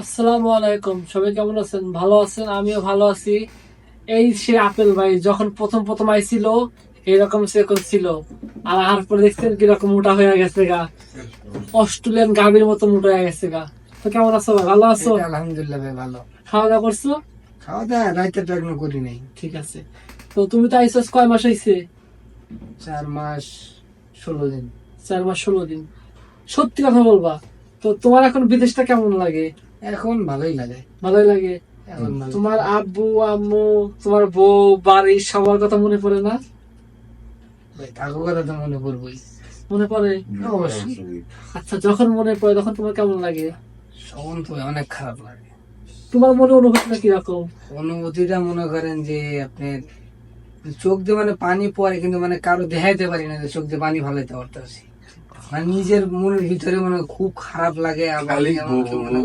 আসসালামু আলাইকুম সবাই কেমন আছেন? ভালো আছেন? আমিও ভালো আছি। এই সে আপেল ভাই যখন প্রথম প্রথম আইছিল এরকম সেরকম ছিল। আর আর পরে দেখছেন কীরকম মোটা হয়ে গেছে গা। অস্ট্রেলিয়ান গাভীর মতো মোটা হয়ে গেছে গা। তো কেমন আছো ভাই? ভালো আছো? আলহামদুলিল্লাহ ভাই ভালো। খাওয়া দাওয়া করছ? খাওয়া দাওয়া রাইতে তো এখনও করি নাই। ঠিক আছে। তো তুমি তো আইসো কয় মাস হয়েছে চার মাস ষোলো দিন। চার মাস ষোলো দিন। সত্যি কথা বলবা। তো তোমার এখন বিদেশটা কেমন লাগে? এখন ভালোই লাগে ভালোই লাগে। এখন ভালো। তোমার আব্বু আম্মু তোমার বউ বাড়ির সবার কথা মনে পড়ে না? ভাই কথা তো মনে পড়বই। মনে পড়ে? অবশ্যই। আচ্ছা যখন মনে পড়ে তখন তোমার কেমন লাগে? তো অনেক খারাপ লাগে। তোমার মনে অনুভূতিটা কীরকম? অনুভূতিটা মনে করেন যে আপনার চোখ দিয়ে মানে পানি পড়ে কিন্তু মানে কারও দেখাইতে পারি না যে চোখ দিয়ে পানি ফালাইতে পারতেছি। মানে নিজের মনের ভিতরে মানে খুব খারাপ লাগে আবার এমনকি মনে